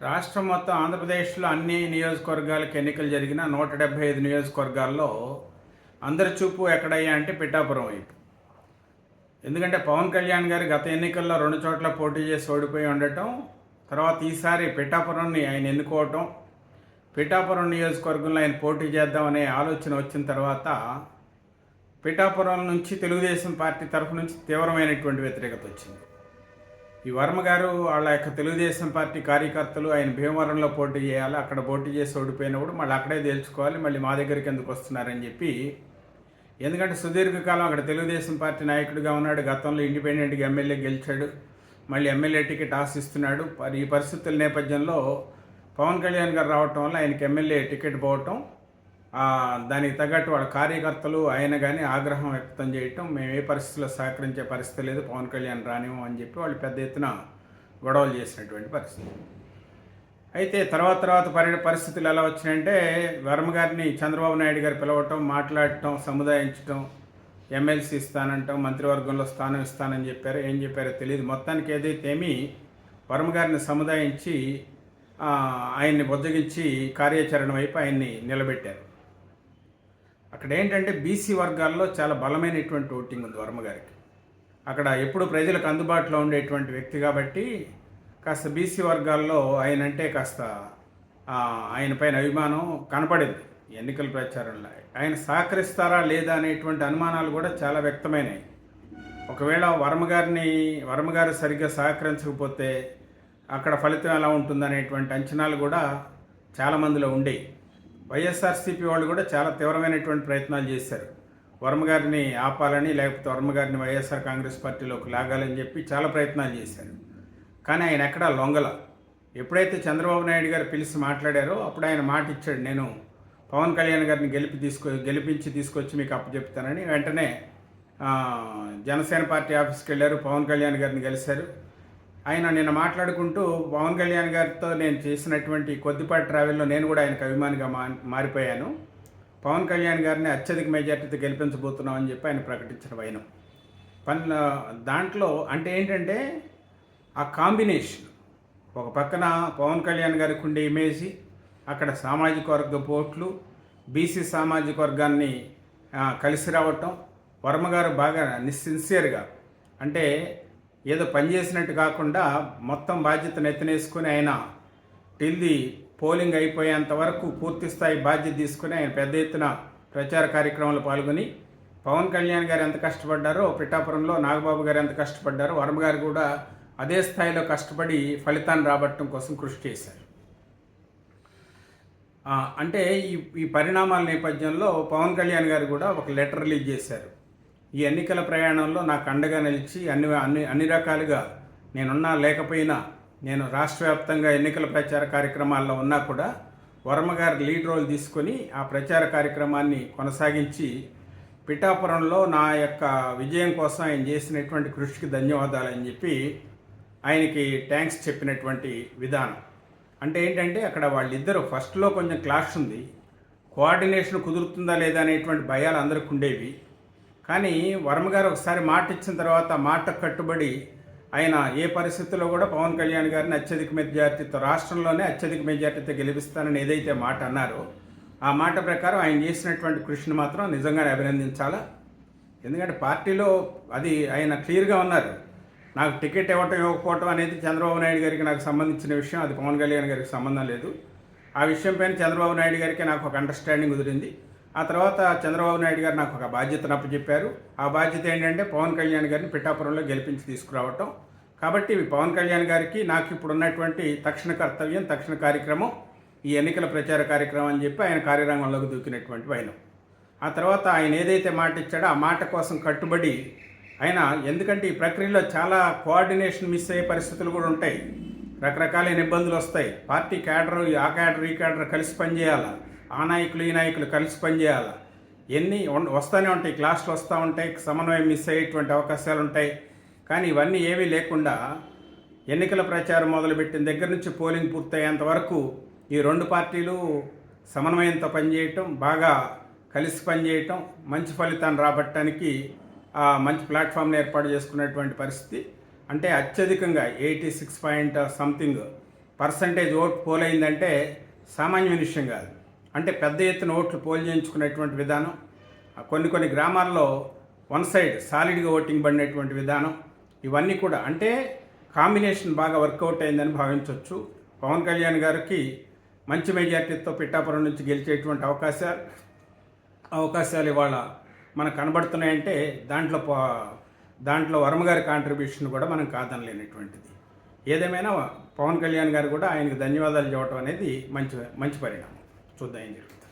రాష్ట్రం మొత్తం ఆంధ్రప్రదేశ్లో అన్ని నియోజకవర్గాలకు ఎన్నికలు జరిగిన నూట డెబ్బై ఐదు నియోజకవర్గాల్లో అందరి చూపు ఎక్కడయ్యా అంటే పిఠాపురం వైపు. ఎందుకంటే పవన్ కళ్యాణ్ గారు గత ఎన్నికల్లో రెండు చోట్ల పోటీ చేసి ఓడిపోయి ఉండటం తర్వాత ఈసారి పిఠాపురంని ఆయన ఎన్నుకోవటం పిఠాపురం నియోజకవర్గంలో ఆయన పోటీ చేద్దామనే ఆలోచన వచ్చిన తర్వాత పిఠాపురం నుంచి తెలుగుదేశం పార్టీ తరఫు నుంచి తీవ్రమైనటువంటి వ్యతిరేకత వచ్చింది. ఈ వర్మ గారు వాళ్ళ యొక్క తెలుగుదేశం పార్టీ కార్యకర్తలు ఆయన భీమవరంలో పోటీ చేయాలి అక్కడ పోటీ చేసి ఓడిపోయినప్పుడు మళ్ళీ అక్కడే తేల్చుకోవాలి మళ్ళీ మా దగ్గరికి ఎందుకు వస్తున్నారని చెప్పి ఎందుకంటే సుదీర్ఘకాలం అక్కడ తెలుగుదేశం పార్టీ నాయకుడిగా ఉన్నాడు గతంలో ఇండిపెండెంట్గా ఎమ్మెల్యే గెలిచాడు మళ్ళీ ఎమ్మెల్యే టికెట్ ఆశిస్తున్నాడు. మరి ఈ పరిస్థితుల నేపథ్యంలో పవన్ కళ్యాణ్ గారు రావటం వల్ల ఆయనకి ఎమ్మెల్యే టికెట్ పోవటం దానికి తగ్గట్టు వాళ్ళ కార్యకర్తలు ఆయన కానీ ఆగ్రహం వ్యక్తం చేయటం మేము ఏ పరిస్థితుల్లో సహకరించే పరిస్థితి లేదు పవన్ కళ్యాణ్ రానివ్వం అని చెప్పి వాళ్ళు పెద్ద ఎత్తున గొడవలు చేసినటువంటి పరిస్థితి. అయితే తర్వాత తర్వాత పరి పరిస్థితులు ఎలా వచ్చినాయంటే వర్మ గారిని చంద్రబాబు నాయుడు గారు పిలవటం మాట్లాడటం సముదాయించటం ఎమ్మెల్సీ ఇస్తానంటాం మంత్రివర్గంలో స్థానం ఇస్తానని చెప్పారు ఏం చెప్పారో తెలియదు. మొత్తానికి ఏదైతే ఏమి వర్మ గారిని సముదాయించి ఆయన్ని బొద్దగించి కార్యాచరణ వైపు ఆయన్ని నిలబెట్టారు. అక్కడ ఏంటంటే బీసీ వర్గాల్లో చాలా బలమైనటువంటి ఓటింగ్ ఉంది వర్మ గారికి. అక్కడ ఎప్పుడు ప్రజలకు అందుబాటులో ఉండేటువంటి వ్యక్తి కాబట్టి కాస్త బీసీ వర్గాల్లో ఆయన అంటే కాస్త ఆయన పైన అభిమానం కనపడింది ఎన్నికల ప్రచారంలో. ఆయన సహకరిస్తారా లేదా అనేటువంటి అనుమానాలు కూడా చాలా వ్యక్తమైనాయి ఒకవేళ వర్మ గారిని వర్మ సరిగ్గా సహకరించకపోతే అక్కడ ఫలితం ఎలా ఉంటుందనేటువంటి అంచనాలు కూడా చాలామందిలో ఉండేవి. వైఎస్ఆర్సీపీ వాళ్ళు కూడా చాలా తీవ్రమైనటువంటి ప్రయత్నాలు చేశారు. వర్మ గారిని ఆపాలని లేకపోతే వర్మగారిని వైఎస్ఆర్ కాంగ్రెస్ పార్టీలోకి లాగాలని చెప్పి చాలా ప్రయత్నాలు చేశారు. కానీ ఆయన ఎక్కడా లొంగల. ఎప్పుడైతే చంద్రబాబు నాయుడు గారు పిలిచి మాట్లాడారో అప్పుడు ఆయన మాట ఇచ్చాడు నేను పవన్ కళ్యాణ్ గారిని గెలిపి తీసుకో గెలిపించి తీసుకొచ్చి మీకు అప్పచెప్తానని వెంటనే జనసేన పార్టీ ఆఫీస్కి వెళ్ళారు పవన్ కళ్యాణ్ గారిని కలిశారు. ఆయన నిన్న మాట్లాడుకుంటూ పవన్ కళ్యాణ్ గారితో నేను చేసినటువంటి కొద్దిపాటి ట్రావెల్లో నేను కూడా ఆయనకు అభిమానిగా మా మారిపోయాను. పవన్ కళ్యాణ్ గారిని అత్యధిక మెజార్టీతో గెలిపించబోతున్నామని చెప్పి ఆయన ప్రకటించిన వైనం. పన్ దాంట్లో అంటే ఏంటంటే ఆ కాంబినేషన్ ఒక పక్కన పవన్ కళ్యాణ్ గారికి ఉండే ఇమేజీ అక్కడ సామాజిక వర్గ పోట్లు బీసీ సామాజిక వర్గాన్ని కలిసి రావటం వర్మ గారు బాగా నిస్సిన్సియర్గా అంటే ఏదో పనిచేసినట్టు కాకుండా మొత్తం బాధ్యతను ఎత్తనేసుకుని ఆయన టిల్ ది పోలింగ్ అయిపోయేంత వరకు పూర్తి స్థాయి బాధ్యత తీసుకుని ఆయన పెద్ద ఎత్తున ప్రచార కార్యక్రమంలో పాల్గొని పవన్ కళ్యాణ్ గారు ఎంత కష్టపడ్డారో పిఠాపురంలో నాగబాబు గారు ఎంత కష్టపడ్డారో వర్మ గారు కూడా అదే స్థాయిలో కష్టపడి ఫలితాన్ని రాబట్టడం కోసం కృషి చేశారు. అంటే ఈ ఈ పరిణామాల నేపథ్యంలో పవన్ కళ్యాణ్ గారు కూడా ఒక లెటర్ రిలీజ్ చేశారు. ఈ ఎన్నికల ప్రయాణంలో నాకు అండగా నిలిచి అన్ని అన్ని అన్ని రకాలుగా నేనున్నా లేకపోయినా నేను రాష్ట్ర వ్యాప్తంగా ఎన్నికల ప్రచార కార్యక్రమాల్లో ఉన్నా కూడా వర్మగారు లీడ్ రోల్ తీసుకొని ఆ ప్రచార కార్యక్రమాన్ని కొనసాగించి పిఠాపురంలో నా యొక్క విజయం కోసం ఆయన చేసినటువంటి కృషికి ధన్యవాదాలు అని చెప్పి ఆయనకి థ్యాంక్స్ చెప్పినటువంటి విధానం. అంటే ఏంటంటే అక్కడ వాళ్ళిద్దరూ ఫస్ట్లో కొంచెం క్లాష్ ఉంది. కోఆర్డినేషన్ కుదురుతుందా లేదా అనేటువంటి భయాలు అందరికి ఉండేవి. కానీ వర్మ గారు ఒకసారి మాట ఇచ్చిన తర్వాత మాట కట్టుబడి ఆయన ఏ పరిస్థితుల్లో కూడా పవన్ కళ్యాణ్ గారిని అత్యధిక మెజార్టీతో రాష్ట్రంలోనే అత్యధిక మెజార్టీతో గెలిపిస్తానని ఏదైతే మాట అన్నారో ఆ మాట ప్రకారం ఆయన చేసినటువంటి కృషిని మాత్రం నిజంగానే అభినందించాలా? ఎందుకంటే పార్టీలో అది ఆయన క్లియర్గా ఉన్నారు. నాకు టికెట్ ఇవ్వటం ఇవ్వకపోవటం అనేది చంద్రబాబు నాయుడు గారికి నాకు సంబంధించిన విషయం అది పవన్ కళ్యాణ్ గారికి సంబంధం లేదు. ఆ విషయం పైన చంద్రబాబు నాయుడు గారికి నాకు ఒక అండర్స్టాండింగ్ కుదిరింది. ఆ తర్వాత చంద్రబాబు నాయుడు గారు నాకు ఒక బాధ్యతను అప్పచెప్పారు. ఆ బాధ్యత ఏంటంటే పవన్ కళ్యాణ్ గారిని పిఠాపురంలో గెలిపించి తీసుకురావటం. కాబట్టి పవన్ కళ్యాణ్ గారికి నాకు ఇప్పుడు ఉన్నటువంటి తక్షణ కర్తవ్యం తక్షణ కార్యక్రమం ఈ ఎన్నికల ప్రచార కార్యక్రమం అని చెప్పి ఆయన కార్యరంగంలోకి దూకినటువంటి వైనం. ఆ తర్వాత ఆయన ఏదైతే మాట ఇచ్చాడో ఆ మాట కోసం కట్టుబడి ఆయన ఎందుకంటే ఈ ప్రక్రియలో చాలా కోఆర్డినేషన్ మిస్ అయ్యే పరిస్థితులు కూడా ఉంటాయి. రకరకాలైన ఇబ్బందులు వస్తాయి. పార్టీ క్యాడర్ ఆ క్యాడర్ ఈ క్యాడర్ కలిసి పనిచేయాలా? ఆ నాయకులు ఈ నాయకులు కలిసి పనిచేయాలా? ఎన్ని వస్తూనే ఉంటాయి. క్లాసులు వస్తూ ఉంటాయి. సమన్వయం మిస్ అయ్యేటువంటి అవకాశాలు ఉంటాయి. కానీ ఇవన్నీ ఏమీ లేకుండా ఎన్నికల ప్రచారం మొదలుపెట్టిన దగ్గర నుంచి పోలింగ్ పూర్తయ్యేంత వరకు ఈ రెండు పార్టీలు సమన్వయంతో పనిచేయటం బాగా కలిసి పనిచేయటం మంచి ఫలితాన్ని రాబట్టడానికి ఆ, మంచి ప్లాట్ఫామ్ని ఏర్పాటు చేసుకునేటువంటి పరిస్థితి అంటే అత్యధికంగా eighty six point something percentage vote పోలైందంటే సామాన్య విషయం కాదు. అంటే పెద్ద ఎత్తున ఓట్లు పోల్ చేయించుకునేటువంటి విధానం కొన్ని కొన్ని గ్రామాల్లో వన్ సైడ్ సాలిడ్గా ఓటింగ్ పడినటువంటి విధానం ఇవన్నీ కూడా అంటే కాంబినేషన్ బాగా వర్కౌట్ అయిందని భావించవచ్చు పవన్ కళ్యాణ్ గారికి మంచి మెజార్టీతో పిఠాపురం నుంచి గెలిచేటువంటి అవకాశాలు అవకాశాలు ఇవాళ మనకు కనబడుతున్నాయంటే దాంట్లో దాంట్లో వర్మ గారి కాంట్రిబ్యూషన్ కూడా మనం కాదనలేనటువంటిది. ఏదేమైనా పవన్ కళ్యాణ్ గారు కూడా ఆయనకు ధన్యవాదాలు చెప్పడం అనేది మంచి మంచి పరిణామం. చూద్దాం ఏం జరుగుతుంది.